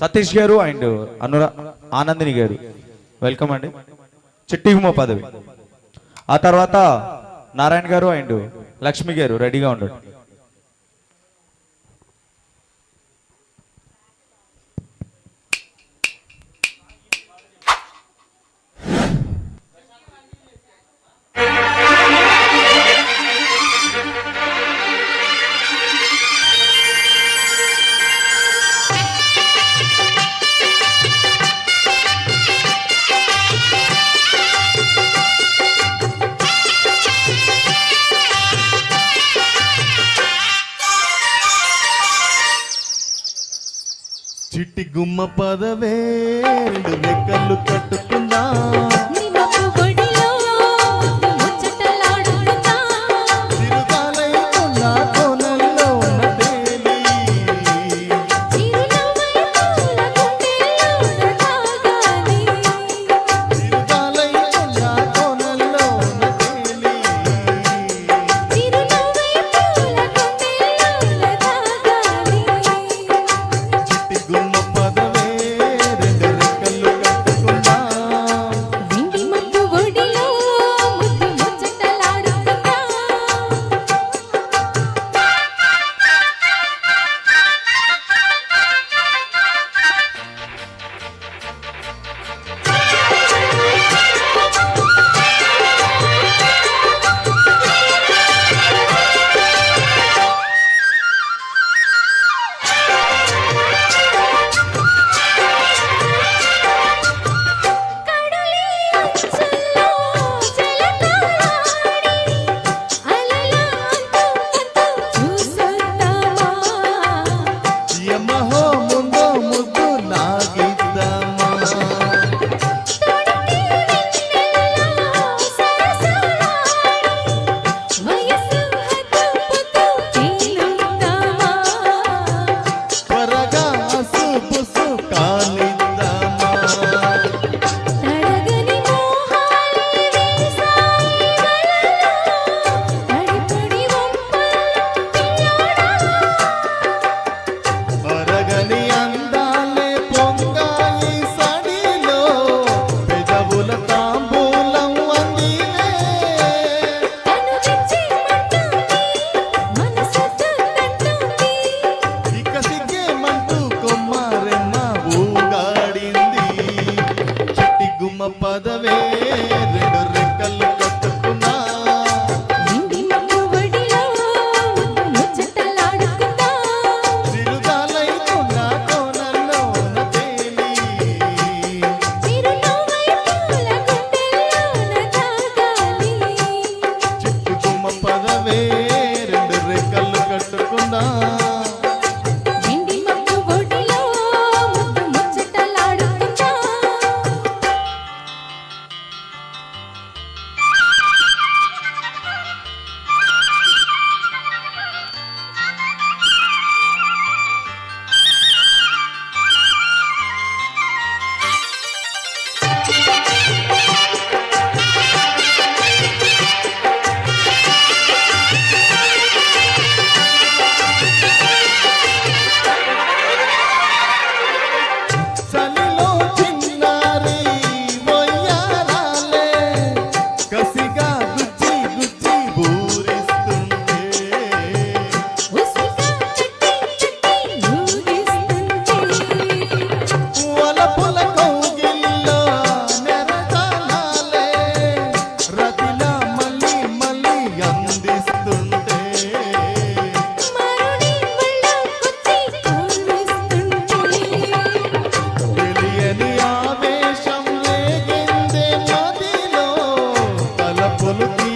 సతీష్ గారు అండ్ అనురా ఆనందిని గారు. వెల్కమ్ అండి. చిట్టిగుమ పదవి. ఆ తర్వాత నారాయణ గారు అండ్ లక్ష్మి గారు రెడీగా ఉండండి. చిట్టి గుమ్మ పదవేడు రెక్కలు కట్టుకున్నా andar.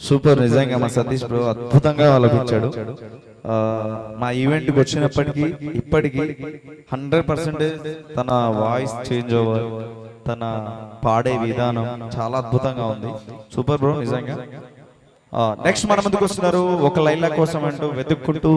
సూపర్ నిజంగా మా సతీష్ బ్రో అద్భుతంగా ఆలోచించాడు ఆ, మా ఈవెంట్కి వచ్చినప్పటికీ ఇప్పటికీ హండ్రెడ్ పర్సెంటేజ్ తన వాయిస్ చేంజ్ ఓవర్ తన పాడే విధానం చాలా అద్భుతంగా ఉంది. సూపర్ బ్రో నిజంగా. నెక్స్ట్ మన ముందుకు వస్తున్నారు ఒక లైలా కోసం అంటూ వెతుక్కుంటూ